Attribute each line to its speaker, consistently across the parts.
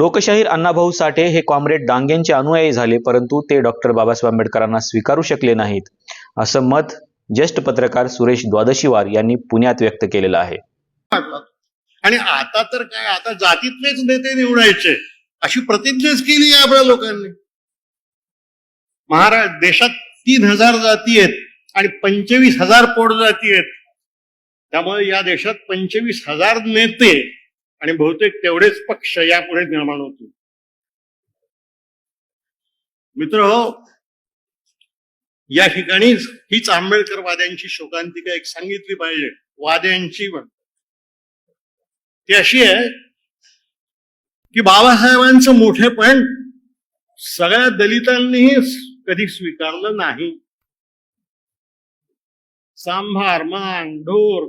Speaker 1: लोकशाहीर अण्णाभाऊ साठे हे कॉम्रेड डांगेंचे अनुयायी झाले परंतु ते डॉक्टर बाबासाहेब आंबेडकरांना स्वीकारू शकले नाहीत असं मत ज्येष्ठ पत्रकार सुरेश द्वादशीवार यांनी पुण्यात व्यक्त केलेलं आहे.
Speaker 2: आणि आता तर काय आता जातीतलेच नेते निवडायचे अशी प्रतिज्ञाच केली आहे आपल्या लोकांनी. महाराज देशात तीन हजार जाती आहेत आणि पंचवीस हजार पोट जाती आहेत. त्यामुळे या देशात पंचवीस हजार नेते आणि बहुतेक तेवढेच पक्ष यापुढे निर्माण होतील. मित्र हो या ठिकाणी हीच आंबेडकर वाद्यांची शोकांतिका एक सांगितली पाहिजे. वाद्यांची पण. ती अशी आहे की बाबासाहेबांचं मोठेपण सगळ्या दलितांनीही कधी स्वीकारलं नाही. सांभार मान ढोर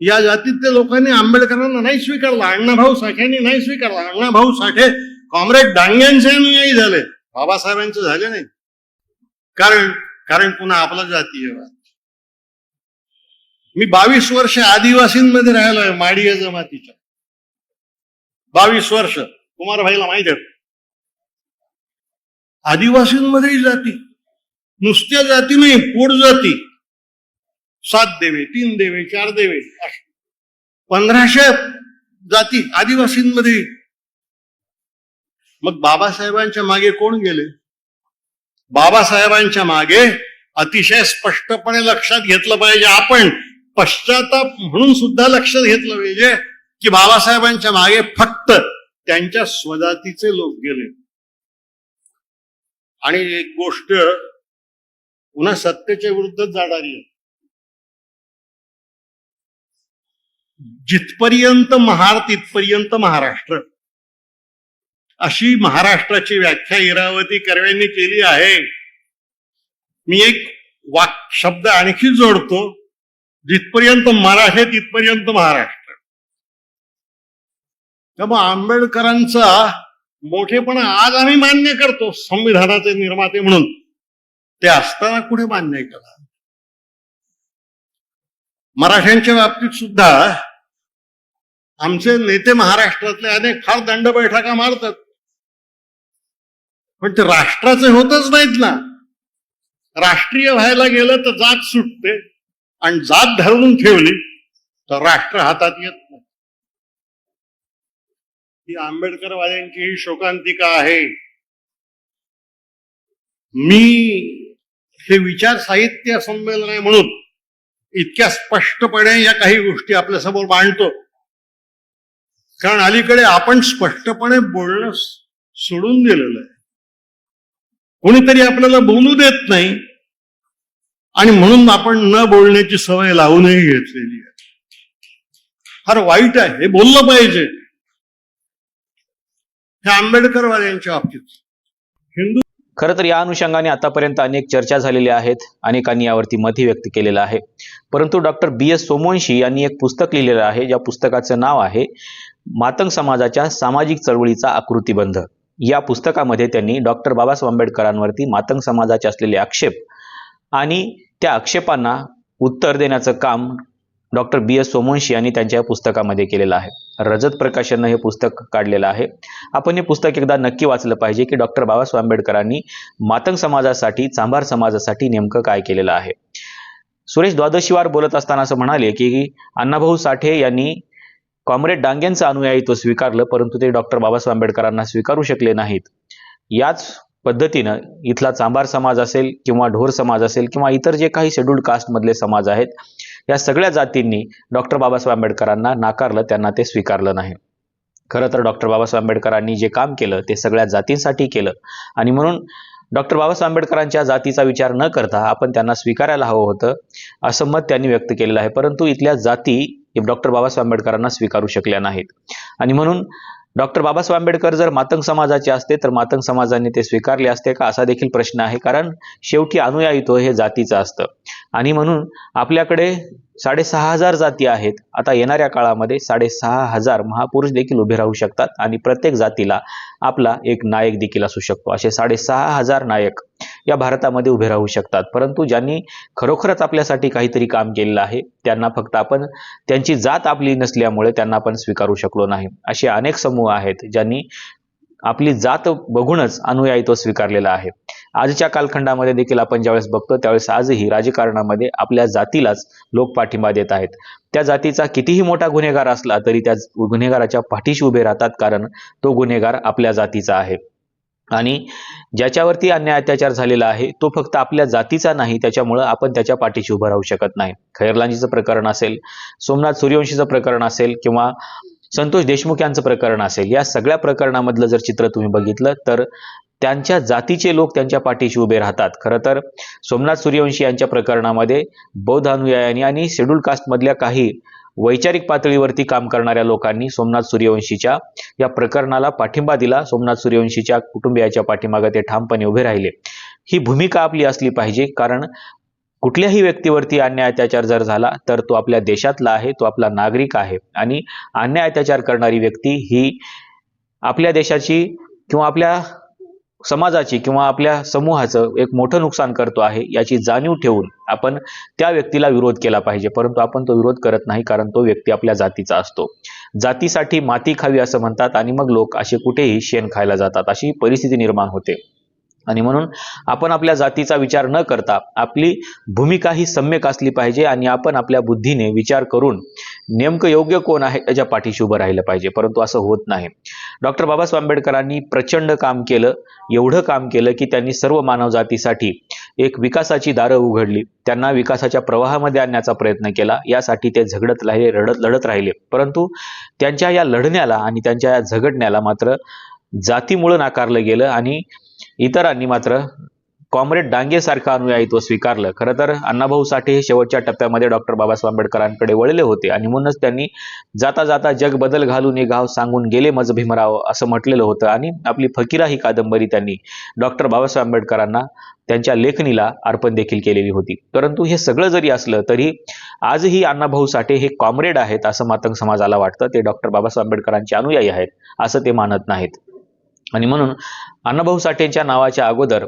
Speaker 2: या जातीतल्या लोकांनी आंबेडकरांना नाही स्वीकारला अण्णाभाऊ साठ्यांनी नाही स्वीकारला. अण्णाभाऊ साठे कॉम्रेड डांग्यांचे अनुयायी झाले. बाबासाहेबांचे झाले नाही. कारण कारण पुन्हा आपला जातीय मी बावीस वर्ष आदिवासींमध्ये राहिलोय माडिया जमातीच्या. बावीस वर्ष. कुमारभाईला माहीत आहे. आदिवासींमध्ये जाती. नुसत्या जाती नाही पोट जाती. सात देवे तीन देवे चार देवे पंधराशे जाती आदिवासींमध्ये. मग बाबासाहेबांच्या मागे कोण गेले? बाबासाहेबांच्या मागे अतिशय स्पष्टपणे लक्षात घेतलं पाहिजे आपण. पश्चाताप म्हणून सुद्धा लक्षात घेतलं पाहिजे की बाबासाहेबांच्या मागे फक्त त्यांच्या स्वजातीचे लोक गेले. आणि एक गोष्ट पुन्हा सत्तेच्या विरुद्धच जाणारी आहे. जिथपर्यंत महार तिथपर्यंत महाराष्ट्र. अशी महाराष्ट्राची व्याख्या इरावती कर्व्यांनी केली आहे. मी एक वाक शब्द आणखी जोडतो. जिथपर्यंत मराठी तिथपर्यंत महाराष्ट्र. त्यामुळे आंबेडकरांचा मोठेपणा आज आम्ही मान्य करतो संविधानाचे निर्माते म्हणून. ते असताना कुठे मान्य केला मराठ्यांच्या बाबतीत सुद्धा आमचे नेते महाराष्ट्रातले अनेक फार दंड बैठका मारतात. पण ते राष्ट्राचे होतच नाहीत ना. राष्ट्रीय व्हायला गेलं तर जात सुटते आणि जात धरून ठेवली तर राष्ट्र हातात येत नाही. ही आंबेडकरवाद्यांची ही शोकांतिका आहे. मी हे विचार साहित्य संमेलन आहे म्हणून इतक्या स्पष्टपणे या काही गोष्टी आपल्यासमोर मांडतो. कारण अलीकडे आपण स्पष्टपणे बोलणं सोडून दिलेलं आहे. कोणीतरी आपल्याला बोलू देत नाही. आणि म्हणून आपण न बोलण्याची सवय लावूनही घेतलेली आहे. फार वाईट आहे. हे बोललं पाहिजे. हे आंबेडकरवाद्यांच्या बाबतीत. हिंदू
Speaker 1: खरं तर या अनुषंगाने आतापर्यंत अनेक चर्चा झालेल्या आहेत. अनेकांनी यावरती मतही व्यक्त केलेलं आहे. परंतु डॉक्टर बी एस सोमवंशी यांनी एक पुस्तक लिहिलेलं आहे. ज्या पुस्तकाचं नाव आहे मातंग समाजाच्या सामाजिक चळवळीचा आकृतीबंध. या पुस्तकामध्ये त्यांनी डॉक्टर बाबासाहेब आंबेडकरांवरती मातंग समाजाचे असलेले आक्षेप आणि त्या आक्षेपांना उत्तर देण्याचं काम डॉक्टर बी. एस. सोमवंशी यांनी त्यांच्या पुस्तकामध्ये केलेलं आहे. रजत प्रकाशननं हे पुस्तक काढलेलं आहे. आपण हे पुस्तक एकदा नक्की वाचलं पाहिजे की डॉक्टर बाबासाहेब आंबेडकरांनी मातंग समाजासाठी चांभार समाजासाठी नेमकं काय केलेलं आहे. सुरेश द्वादशीवार बोलत असताना असं म्हणाले की अण्णाभाऊ साठे यांनी कॉम्रेड डांगेंचं अनुयायित्व स्वीकारलं परंतु ते डॉक्टर बाबासाहेब आंबेडकरांना स्वीकारू शकले नाहीत. याच पद्धतीनं इथला चांभार समाज असेल किंवा ढोर समाज असेल किंवा इतर जे काही शेड्यूल्ड कास्टमधले समाज आहेत या सगळ्या जातींनी डॉक्टर बाबासाहेब आंबेडकरांना नाकारलं त्यांना ते स्वीकारलं नाही. खरं तर डॉक्टर बाबासाहेब आंबेडकरांनी जे काम केलं ते सगळ्या जातींसाठी केलं. आणि म्हणून डॉक्टर बाबासाहेब आंबेडकरांच्या जातीचा विचार न करता आपण त्यांना स्वीकारायला हवं होतं असं मत त्यांनी व्यक्त केलेलं आहे. परंतु इथल्या जाती डॉक्टर बाबासाहेब आंबेडकरांना स्वीकारू शकल्या नाहीत. आणि म्हणून डॉक्टर बाबासाहेब आंबेडकर जर मातंग समाजाचे असते तर मातंग समाजाने ते स्वीकारले असते का? असा देखील प्रश्न आहे. कारण शेवटी अनुयायित्व हे जातीचं असतं. आणि म्हणून आपल्याकडे साडेसहा हजार जाती आहेत. आता येणाऱ्या काळामध्ये साडेसहा हजार महापुरुष देखील उभे राहू शकतात. आणि प्रत्येक जातीला आपला एक नायक देखील असू शकतो. असे साडेसहा हजार नायक या भारतामध्ये उभे राहू शकतात. परंतु ज्यांनी खरोखरच आपल्यासाठी काहीतरी काम केलेलं आहे त्यांना फक्त आपण त्यांची जात आपली नसल्यामुळे त्यांना आपण स्वीकारू शकलो नाही. असे अनेक समूह आहेत ज्यांनी आपली जात बघूनच अनुयायित्व स्वीकारलेला आहे. आजच्या कालखंडामध्ये देखील आपण ज्यावेळेस बघतो त्यावेळेस आजही राजकारणामध्ये आपल्या जातीलाच लोक पाठिंबा देत आहेत. त्या जातीचा कितीही मोठा गुन्हेगार असला तरी त्या गुन्हेगाराच्या पाठीशी उभे राहतात कारण तो गुन्हेगार आपल्या जातीचा आहे. आणि ज्याच्यावरती अन्याय अत्याचार झालेला आहे तो फक्त आपल्या जातीचा नाही त्याच्यामुळं आपण त्याच्या पाठीशी उभं राहू शकत नाही. खैरलांजीचं प्रकरण असेल सोमनाथ सूर्यवंशीचं प्रकरण असेल किंवा संतोष देशमुख यांचं प्रकरण असेल या सगळ्या प्रकरणामधलं जर चित्र तुम्ही बघितलं तर त्यांच्या जातीचे लोक त्यांच्या पाठीशी उभे राहतात. खरं तर सोमनाथ सूर्यवंशी यांच्या प्रकरणामध्ये बौद्ध अनुयायांनी आणि शेड्यूल कास्टमधल्या काही वैचारिक पातळीवरती काम करणाऱ्या लोकांनी सोमनाथ सूर्यवंशीच्या या प्रकरणाला पाठिंबा दिला. सोमनाथ सूर्यवंशीच्या कुटुंबियाच्या पाठीमागे ते ठामपणे उभे राहिले. ही भूमिका आपली असली पाहिजे कारण कुठल्याही व्यक्तीवरती अन्याय अत्याचार जर झाला तर तो आपल्या देशातला आहे तो आपला नागरिक आहे. आणि अन्याय अत्याचार करणारी व्यक्ती ही आपल्या देशाची किंवा आपल्या समाजाची किंवा आपल्या समूहाचं एक मोठं नुकसान करतो आहे याची जाणीव ठेवून आपण त्या व्यक्तीला विरोध केला पाहिजे. परंतु आपण तो विरोध करत नाही कारण तो व्यक्ती आपल्या जातीचा असतो. जातीसाठी माती खावी असं म्हणतात आणि मग लोक असे कुठेही शेण खायला जातात. अशी परिस्थिती निर्माण होते. आणि म्हणून आपण आपल्या जातीचा विचार न करता आपली भूमिका ही सम्यक असली पाहिजे आणि आपण आपल्या बुद्धीने विचार करून नेमकं योग्य कोण आहे त्याच्या पाठीशी उभं राहिलं पाहिजे परंतु असं होत नाही. डॉक्टर बाबासाहेब आंबेडकरांनी प्रचंड काम केलं एवढं काम केलं की त्यांनी सर्व मानवजातीसाठी एक विकासाची दारं उघडली त्यांना विकासाच्या प्रवाहामध्ये आणण्याचा प्रयत्न केला यासाठी ते झगडत राहिले रडत लढत राहिले. परंतु त्यांच्या या लढण्याला आणि त्यांच्या या झगडण्याला मात्र जातीमुळं नाकारलं गेलं आणि इतरांनी मात्र कॉम्रेड डांगेसारखं अनुयायित्व स्वीकारलं. खरं तर अण्णाभाऊ साठे हे शेवटच्या टप्प्यामध्ये डॉक्टर बाबासाहेब आंबेडकरांकडे वळले होते आणि म्हणूनच त्यांनी जाता जाता जग बदल घालून हे गाव सांगून गेले मज भीमराव असं म्हटलेलं होतं आणि आपली फकीरा ही कादंबरी त्यांनी डॉक्टर बाबासाहेब आंबेडकरांना त्यांच्या लेखणीला अर्पण देखील केलेली होती. परंतु हे सगळं जरी असलं तरी आजही अण्णाभाऊ साठे हे कॉम्रेड आहेत असं मातंग समाजाला वाटतं. ते डॉक्टर बाबासाहेब आंबेडकरांचे अनुयायी आहेत असं ते मानत नाहीत. आणि म्हणून अण्णाभाऊ साठेंच्या नावाच्या अगोदर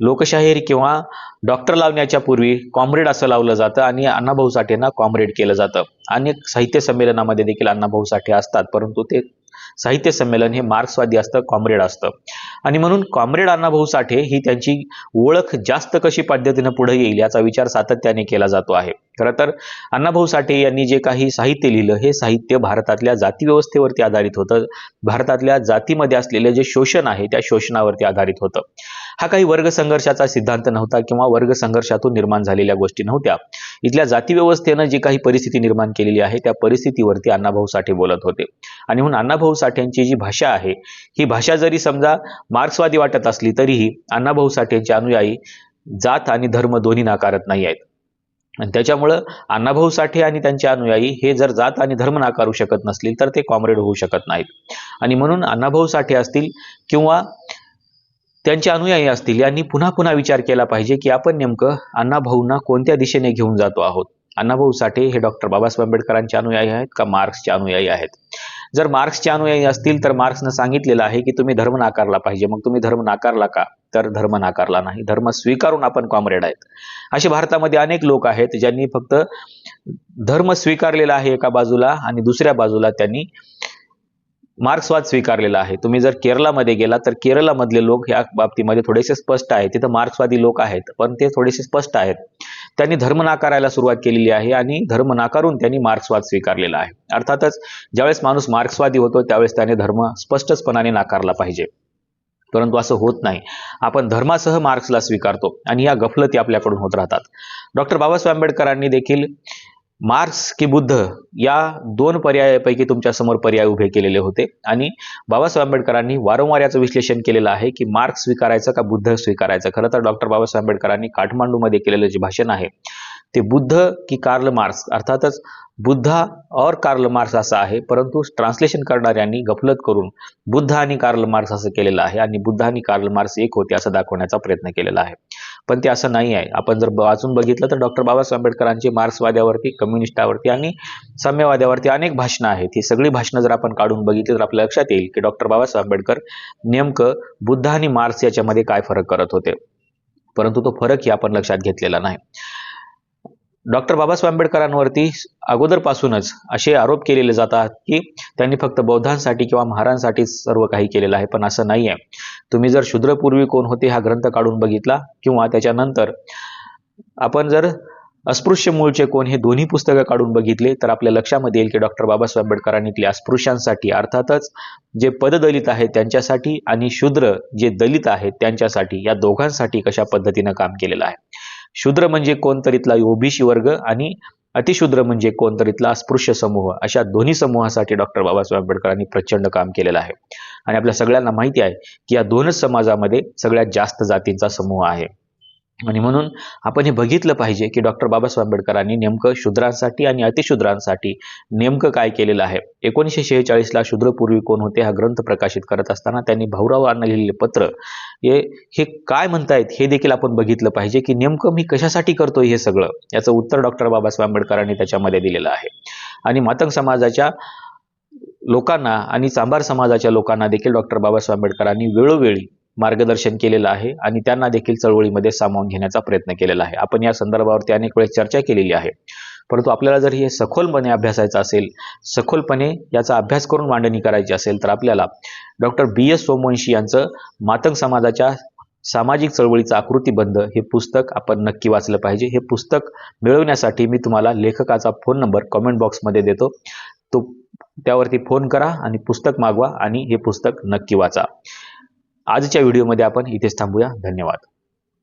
Speaker 1: लोकशाहीर किंवा डॉक्टर लावण्याच्या पूर्वी कॉम्रेड असं लावलं जातं आणि अण्णाभाऊ साठेंना कॉम्रेड केलं जातं. अनेक साहित्य संमेलनामध्ये देखील अण्णाभाऊ साठे असतात परंतु ते साहित्य संमेलन हे मार्क्सवादी असतं कॉम्रेड असतं. आणि म्हणून कॉम्रेड अण्णाभाऊ साठे ही त्यांची ओळख जास्त कशी पद्धतीनं पुढे येईल याचा विचार सातत्याने केला जातो आहे. खरं तर अण्णाभाऊ साठे यांनी जे काही साहित्य लिहिलं हे साहित्य भारतातल्या जातीव्यवस्थेवरती आधारित होतं. भारतातल्या जातीमध्ये असलेले जे शोषण आहे त्या शोषणावरती आधारित होतं. हा काही वर्ग संघर्षाचा सिद्धांत नव्हता किंवा वर्ग संघर्षातून निर्माण झालेल्या गोष्टी नव्हत्या. इथल्या जातीव्यवस्थेनं जी काही परिस्थिती निर्माण केलेली आहे त्या परिस्थितीवरती अण्णाभाऊ साठे बोलत होते. आणि म्हणून अण्णाभाऊ साठेंची जी भाषा आहे ही भाषा जरी समजा मार्क्सवादी वाटत असली तरीही अण्णाभाऊ साठेंचे अनुयायी जात आणि धर्म दोन्ही नाकारत नाही आहेत. आणि त्याच्यामुळं अण्णाभाऊ साठे आणि त्यांचे अनुयायी हे जर जात आणि धर्म नाकारू शकत नसतील तर ते कॉम्रेड होऊ शकत नाहीत. आणि म्हणून अण्णाभाऊ साठे असतील किंवा त्यांचे अनुयायी असतील यांनी पुन्हा पुन्हा विचार केला पाहिजे की आपण नेमकं अण्णाभाऊंना कोणत्या दिशेने घेऊन जातो आहोत? अण्णाभाऊ साठे हे डॉक्टर बाबासाहेब आंबेडकरांचे अनुयायी आहेत का मार्क्सचे अनुयायी आहेत? जर मार्क्सच्या अनुयायी असतील तर मार्क्सनं सांगितलेलं आहे की तुम्ही धर्म नाकारला पाहिजे. मग तुम्ही धर्म नाकारला का? तर धर्म नाकारला नाही. धर्म स्वीकारून आपण कॉम्रेड आहेत. असे भारतामध्ये अनेक लोक आहेत ज्यांनी फक्त धर्म स्वीकारलेला आहे एका बाजूला आणि दुसऱ्या बाजूला त्यांनी मार्क्सवाद स्वीकारलेला आहे. तुम्ही जर केरळामध्ये गेला तर केरळामधले लोक या बाबतीमध्ये थोडेसे स्पष्ट आहेत. तिथं मार्क्सवादी लोक आहेत पण ते थोडेसे स्पष्ट आहेत. त्यांनी धर्म नाकारायला सुरुवात केलेली आहे आणि धर्म नाकारून त्यांनी मार्क्सवाद स्वीकारलेला आहे. अर्थातच ज्यावेळेस माणूस मार्क्सवादी होतो त्यावेळेस त्याने धर्म स्पष्टपणाने नाकारला पाहिजे. परंतु असं होत नाही. आपण धर्मासह मार्क्सला स्वीकारतो आणि या गफलती आपल्याकडून होत राहतात. डॉक्टर बाबासाहेब आंबेडकरांनी देखील मार्क्स की बुद्ध या दोन पर्यायापैकी तुमच्यासमोर पर्याय उभे केलेले होते. आणि बाबासाहेब आंबेडकरांनी वारंवार याचं विश्लेषण केलेलं आहे की मार्क्स स्वीकारायचं का बुद्ध स्वीकारायचं? खरं तर डॉक्टर बाबासाहेब आंबेडकरांनी काठमांडूमध्ये केलेलं जे भाषण आहे ते बुद्ध की कार्ल मार्क्स? अर्थातच बुद्धा और कार्ल मार्क्स असं आहे परंतु ट्रान्सलेशन करणाऱ्यांनी गफलत करून बुद्ध आणि कार्ल मार्क्स असं केलेलं आहे आणि बुद्ध आणि कार्ल मार्क्स एक होते असं दाखवण्याचा प्रयत्न केलेला आहे. पण ते असं नाही आहे. आपण जर वाचून बघितलं तर डॉक्टर बाबासाहेब आंबेडकरांची मार्क्सवाद्यावरती कम्युनिस्टावरती आणि साम्यवाद्यावरती अनेक भाषणं आहेत. ही सगळी भाषणं जर आपण काढून बघितली तर आपल्या लक्षात येईल की डॉक्टर बाबासाहेब आंबेडकर नेमकं बुद्ध आणि मार्क्स याच्यामध्ये काय फरक करत होते. परंतु तो फरकही आपण लक्षात घेतलेला नाही. डॉक्टर बाबासाहेब आंबेडकरांवरती अगोदरपासूनच असे आरोप केलेले जातात की त्यांनी फक्त बौद्धांसाठी किंवा महारांसाठी सर्व काही केलेलं आहे पण असं नाही आहे तुम्ही जर शूद्रपूर्वी कोण होते हा ग्रंथ काढून बघितला किंवा त्याच्यानंतर आपण जर अस्पृश्य मूळचे कोण हे दोन्ही पुस्तकं काढून बघितले तर आपल्या लक्षामध्ये येईल की डॉक्टर बाबासाहेब आंबेडकरांनी इथल्या अस्पृश्यांसाठी अर्थातच जे पददलित आहेत त्यांच्यासाठी आणि शूद्र जे दलित आहेत त्यांच्यासाठी या दोघांसाठी कशा पद्धतीनं काम केलेलं आहे. शूद्र म्हणजे कोणतरीतला ओबीसी वर्ग आणि अतिशूद्र म्हणजे कोणतरीतला अस्पृश्य समूह. अशा दोन्ही समूहासाठी डॉक्टर बाबासाहेब आंबेडकरांनी प्रचंड काम केलेलं आहे. आणि आपल्या सगळ्यांना माहिती आहे की या दोनच समाजामध्ये सगळ्यात जास्त जातींचा समूह आहे. आणि म्हणून आपण हे बघितलं पाहिजे की डॉक्टर बाबासाहेब आंबेडकरांनी नेमकं शूद्रांसाठी आणि अतिशूद्रांसाठी नेमकं काय केलेलं आहे. एकोणीसशे शेहेचाळीसला शूद्रपूर्वी कोण होते हा ग्रंथ प्रकाशित करत असताना त्यांनी भाऊरावांना लिहिलेले पत्र हे हे काय म्हणतायत हे देखील आपण बघितलं पाहिजे की नेमकं मी कशासाठी करतोय हे सगळं याचं उत्तर डॉक्टर बाबासाहेब आंबेडकरांनी त्याच्यामध्ये दिलेलं आहे. आणि मातंग समाजाच्या लोकांना आणि चांभार समाजाच्या लोकांना देखील डॉक्टर बाबासाहेब आंबेडकरांनी वेळोवेळी मार्गदर्शन केलेलं आहे आणि त्यांना देखील चळवळीमध्ये सामावून घेण्याचा प्रयत्न केलेला आहे. आपण या संदर्भावरती अनेक वेळेस चर्चा केलेली आहे. परंतु आपल्याला जर हे सखोलपणे अभ्यासायचं असेल सखोलपणे याचा अभ्यास करून मांडणी करायची असेल तर आपल्याला डॉक्टर बी एस सोमवंशी यांचं मातंग समाजाच्या सामाजिक चळवळीचा आकृतीबंध हे पुस्तक आपण नक्की वाचलं पाहिजे. हे पुस्तक मिळवण्यासाठी मी तुम्हाला लेखकाचा फोन नंबर कमेंट बॉक्समध्ये देतो. तो त्यावरती फोन करा आणि पुस्तक मागवा आणि हे पुस्तक नक्की वाचा. आजच्या व्हिडिओमध्ये आपण इथेच थांबूया. धन्यवाद.